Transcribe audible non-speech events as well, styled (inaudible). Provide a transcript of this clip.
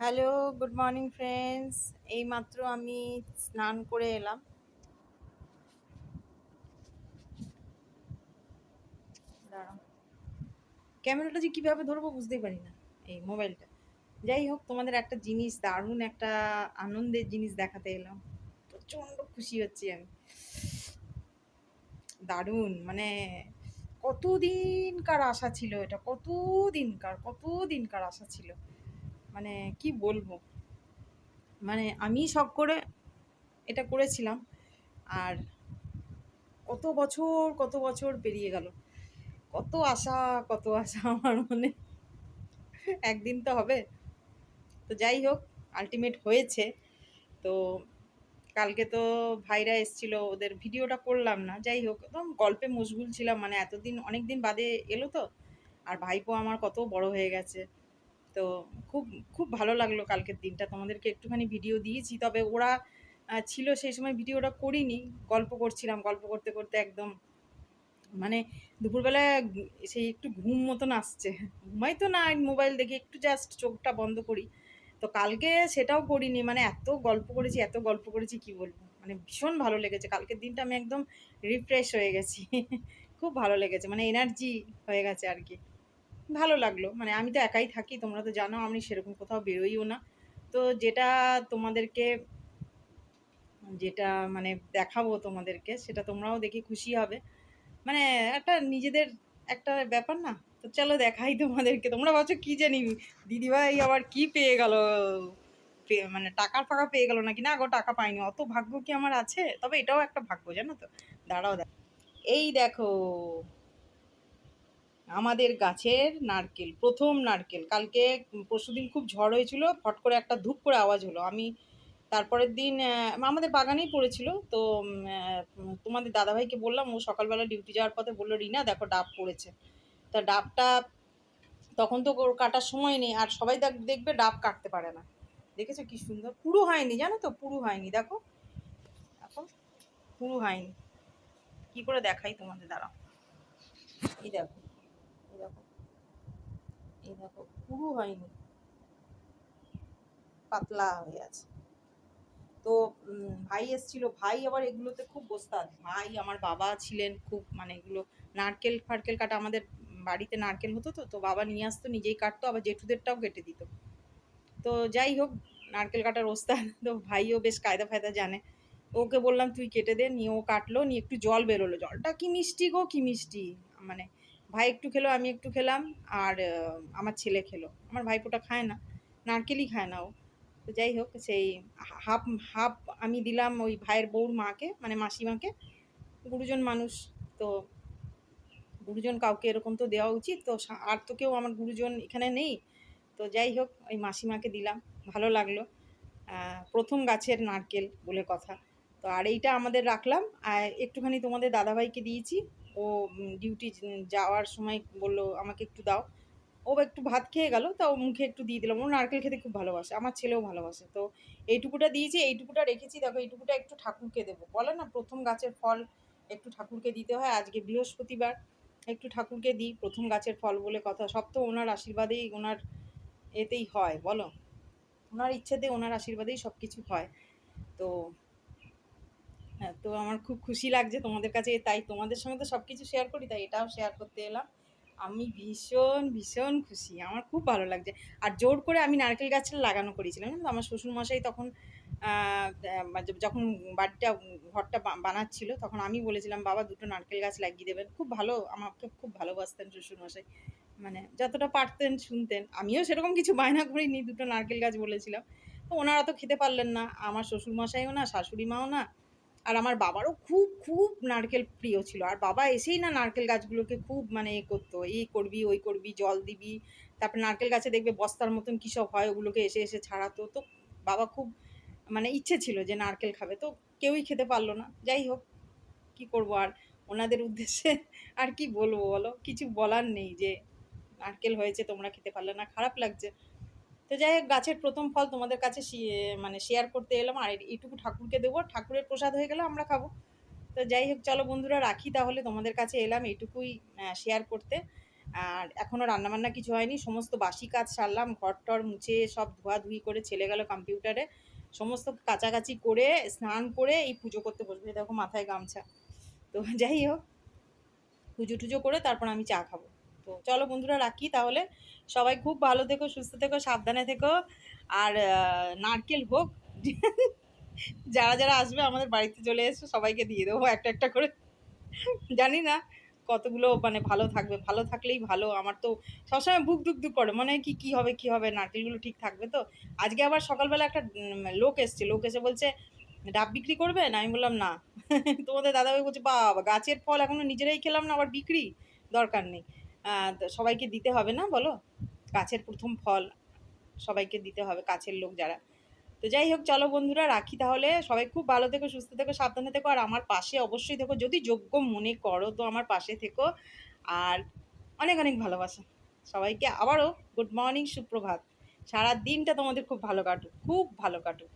Hello, good morning friends. এইমাত্র আমি স্নান করে এলাম। ক্যামেরাটা যে কীভাবে ধরবো বুঝতেই পারি না, এই মোবাইলটা। যাই হোক, তোমাদের একটা জিনিস, দারুণ একটা আনন্দের জিনিস দেখাতে এলাম। প্রচণ্ড খুশি হচ্ছি আমি। দারুণ মানে কতদিনকার আশা ছিল এটা? কতদিনকার কতদিনকার আশা ছিল? মানে কি বলব? মানে আমি শখ করে এটা করেছিলাম আর কত বছর কত বছর পেরিয়ে গেল। কত আশা কত আশা আমার মনে। একদিন তো হবে। তো যাই হোক আলটিমেট হয়েছে। তো কালকে তো ভাইরা এসছিল, ওদের ভিডিওটা করলাম না। যাই হোক, একদম গল্পে মশগুল ছিলাম। মানে এতদিন অনেক দিন বাদে এলো তো। আর ভাইপো আমার কত বড় হয়ে গেছে। তো খুব খুব ভালো লাগল কালকের দিনটা। তোমাদেরকে একটুখানি ভিডিও দিয়েছি, তবে ওরা ছিল সেই সময় ভিডিওটা করিনি। গল্প করছিলাম, গল্প করতে করতে একদম মানে দুপুরবেলা সেই একটু ঘুম মতন আসছে। ঘুমাই তো না মোবাইল দেখে একটু জাস্ট চোখটা বন্ধ করি। তো কালকে সেটাও করিনি মানে এত গল্প করেছি, এত গল্প করেছি, কি বলব? মানে ভীষণ ভালো লেগেছে। কালকের দিনটা আমি একদম রিফ্রেশ হয়ে গেছি। (laughs) খুব ভালো লেগেছে মানে এনার্জি হয়ে গেছে আর কি। ভালো লাগল। মানে আমি তো একাই থাকি, তোমরা তো জানো, আমি সেরকম কোথাও বেরোইও না। তো যেটা তোমাদেরকে, যেটা মানে দেখাবো তোমাদেরকে, সেটা তোমরাও দেখে খুশি হবে। মানে একটা নিজেদের একটা ব্যাপার না? তো চলো দেখাই তোমাদেরকে। তোমরা ভাবছ, কি জানি, দিদিভাই আবার কি পেয়ে গেল? মানে টাকার ফাঁকা পেয়ে গেল নাকি? না গো, টাকা পাইনি। অত ভাগ্য কি আমার আছে? তবে এটাও একটা ভাগ্য, জানো তো? দাঁড়াও দেখ এই দেখো আমাদের গাছের নারকেল, প্রথম নারকেল। কালকে পরশুদিন খুব ঝড় হয়েছিল, ফট করে একটা ধূপ করে আওয়াজ হলো। আমি তারপরের দিন আমাদের বাগানেই পড়েছিল, তো তোমাদের দাদাভাইকে বললাম, ও সকালবেলা ডিউটি যাওয়ার পথে বলল, রিনা, দেখো ডাব পড়েছে। তা ডাবটা তখন তো কাটার সময় নেই, আর সবাই দেখবে ডাব কাটতে পারে না। দেখেছ কি সুন্দর? পুরো হয়নি, জানো তো? পুরো হয়নি, দেখো। এখন পুরো হয়নি। কি করে দেখাই তোমাদের দ্বারা এই দেখো। এই দেখো পুরো হয়নি। পাতলা হয়ে আছে। তো ভাই এসছিল। ভাই আবার এগুলোতে খুব বস্তাদ। ভাই আমার বাবা ছিলেন খুব মানে এগুলো নারকেল ফারকেল কাটা, আমাদের বাড়িতে নারকেল হতো তো তো বাবা নিয়ে আসতো, নিজেই কাটতো, আবার জেঠুদেরটাও কেটে দিত। তো যাই হোক, নারকেল কাটার ওস্তাদ, তো ভাইও বেশ কায়দা ফায়দা জানে। ওকে বললাম, তুই কেটে দে। নিয়ে ও কাটলো, নিয়ে একটু জল বেরোলো। জলটা কি মিষ্টি গো, কি মিষ্টি? মানে ভাই একটু খেলো, আমি একটু খেলাম, আর আমার ছেলে খেলো। আমার ভাইপোটা খায় না, নারকেলই খায় না ও। তো যাই হোক, সেই হাফ হাফ আমি দিলাম ওই ভাইয়ের বউর মাকে মানে মাসিমাকে। গুরুজন মানুষ, তো গুরুজন কাউকে এরকম তো দেওয়া উচিত, তো আর তো কেউ আমার গুরুজন এখানে নেই। তো যাই হোক, ওই মাসিমাকে দিলাম, ভালো লাগল। প্রথম গাছের নারকেল বলে কথা। তো আর এইটা আমাদের রাখলাম। আর একটুখানি তোমাদের দাদাভাইকে দিয়েছি। ও ডিউটি যাওয়ার সময় বলল, আমাকে একটু দাও। ও একটু ভাত খেয়ে গেল, তা ও মুখে একটু দিয়ে দিলাম। ও নারকেল খেতে খুব ভালোবাসে, আমার ছেলেও ভালোবাসে। তো এইটুকুটা দিয়েছি, এইটুকুটা রেখেছি। দেখো, এইটুকুটা একটু ঠাকুরকে দেবো। বলে না, প্রথম গাছের ফল একটু ঠাকুরকে দিতে হয়। আজকে বৃহস্পতিবার, একটু ঠাকুরকে দিই, প্রথম গাছের ফল বলে কথা। সব তো ওনার আশীর্বাদেই, ওনার এতেই হয়, বলো? ওনার ইচ্ছেতে ওনার আশীর্বাদেই সব কিছু হয়। তো হ্যাঁ তো আমার খুব খুশি লাগছে তোমাদের কাছে। তাই তোমাদের সঙ্গে তো সব কিছু শেয়ার করি, তাই এটাও শেয়ার করতে এলাম। আমি ভীষণ ভীষণ খুশি। আমার খুব ভালো লাগছে। আর জোর করে আমি নারকেল গাছটা লাগানো করেছিলাম, জানো আমার শ্বশুরমশাই তখন যখন বাড়িটা, ঘরটা বানাচ্ছিল, তখন আমি বলেছিলাম, বাবা, দুটো নারকেল গাছ লাগিয়ে দেবেন। খুব ভালো, আমাকে খুব ভালোবাসতেন শ্বশুরমশাই। মানে যতটা পারতেন, শুনতেন। আমিও সেরকম কিছু বায়না করিনি, দুটো নারকেল গাছ বলেছিলাম। তো ওনারা তো খেতে পারলেন না। আমার শ্বশুরমশাইও না শাশুড়ি মাও না। আর আমার বাবারও খুব খুব নারকেল প্রিয় ছিল। আর বাবা এসেই না নারকেল গাছগুলোকে খুব মানে এ করতো। এই করবি, ওই করবি, জল দিবি, তারপরে নারকেল গাছে দেখবে বস্তার মতন কী সব হয়, ওগুলোকে এসে এসে ছাড়াতো। তো বাবা খুব মানে ইচ্ছে ছিল যে নারকেল খাবে। তো কেউই খেতে পারল না। যাই হোক, কি করব আর? ওনাদের উদ্দেশ্যে আর কি বলব বলো? কিছু বলার নেই যে, নারকেল হয়েছে, তোমরা খেতে পারলে না, খারাপ লাগছে। তো যাই হোক, গাছের প্রথম ফল তোমাদের কাছে মানে শেয়ার করতে এলাম। আর এইটুকু ঠাকুরকে দেবো। ঠাকুরের প্রসাদ হয়ে গেলে আমরা খাব। তো যাই হোক, চলো বন্ধুরা, রাখি তাহলে। তোমাদের কাছে এলাম এইটুকুই শেয়ার করতে। আর এখনও রান্নাবান্না কিছু হয়নি। সমস্ত বাসি কাজ সারলাম ঘর টর মুছে সব ধোয়াধুয়ি করে ছেলে গেল কম্পিউটারে। সমস্ত কাচাকাচি করে, স্নান করে এই পুজো করতে বসবে। দেখো মাথায় গামছা। তো যাই হোক, পুজো টুজো করে তারপর আমি চা খাব। তো চলো বন্ধুরা রাখি তাহলে। সবাই খুব ভালো থেকো, সুস্থ থেকো, সাবধানে থেকো। আর নারকেল হোক (laughs) যারা যারা আসবে আমাদের বাড়িতে চলে এসো, সবাইকে দিয়ে দেবো একটা একটা করে। জানি না কতগুলো মানে ভালো থাকবে। ভালো থাকলেই ভালো। আমার তো সবসময় বুক দুক দুক করে। মনে হয় কি কি হবে কি হবে, নারকেলগুলো ঠিক থাকবে তো? আজকে আবার সকালবেলা একটা লোক এসছে। লোক এসে বলছে, ডাব বিক্রি করবেন আমি বললাম, না। (laughs) তোমাদের দাদাভাই বলছে, বাবা, গাছের ফল এখনও নিজেরাই খেলাম না, আবার বিক্রি? দরকার নেই। সবাইকে দিতে হবে না, বলো? গাছের প্রথম ফল সবাইকে দিতে হবে কাছের লোক যারা। তো যাই হোক, চলো বন্ধুরা, রাখি তাহলে। সবাই খুব ভালো থেকো, সুস্থ থেকো, সাবধানে থেকো। আর আমার পাশে অবশ্যই থেকো, যদি যোগ্য মনে করো তো আমার পাশে থেকো। আর অনেক অনেক ভালোবাসা। সবাইকে আবারও গুড মর্নিং সুপ্রভাত। সারা দিনটা তোমাদের খুব ভালো কাটুক, খুব ভালো কাটুক।